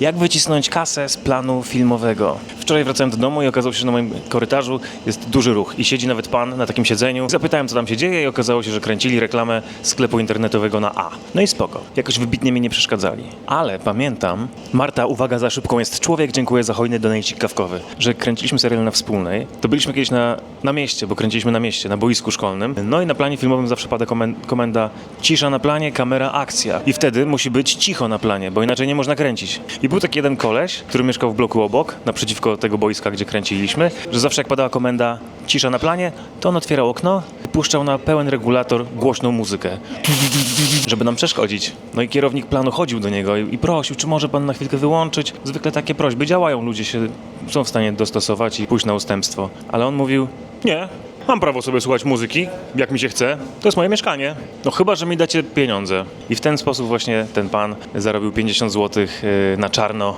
Jak wycisnąć kasę z planu filmowego? Wczoraj wracałem do domu i okazało się, że na moim korytarzu jest duży ruch i siedzi nawet pan na takim siedzeniu. Zapytałem, co tam się dzieje i okazało się, że kręcili reklamę sklepu internetowego na A. No i spoko. Jakoś wybitnie mi nie przeszkadzali. Ale pamiętam, Marta, uwaga, za szybką jest człowiek, dziękuję za hojny donajcik kawkowy, że kręciliśmy serial na Wspólnej, to byliśmy kiedyś na, na mieście, bo kręciliśmy na mieście, na boisku szkolnym. No i na planie filmowym zawsze pada komen- komenda cisza na planie, kamera, akcja. I wtedy musi być cicho na planie, bo inaczej nie można kręcić. I był taki jeden koleś, który mieszkał w bloku obok, naprzeciwko tego boiska, gdzie kręciliśmy, że zawsze jak padała komenda cisza na planie, to on otwierał okno, puszczał na pełen regulator głośną muzykę, żeby nam przeszkodzić. No i kierownik planu chodził do niego i, i prosił, czy może pan na chwilkę wyłączyć. Zwykle takie prośby działają, ludzie się są w stanie dostosować i pójść na ustępstwo. Ale on mówił, nie, Mam prawo sobie słuchać muzyki, jak mi się chce. To jest moje mieszkanie. No chyba, że mi dacie pieniądze. I w ten sposób właśnie ten pan zarobił 50 zł na czarno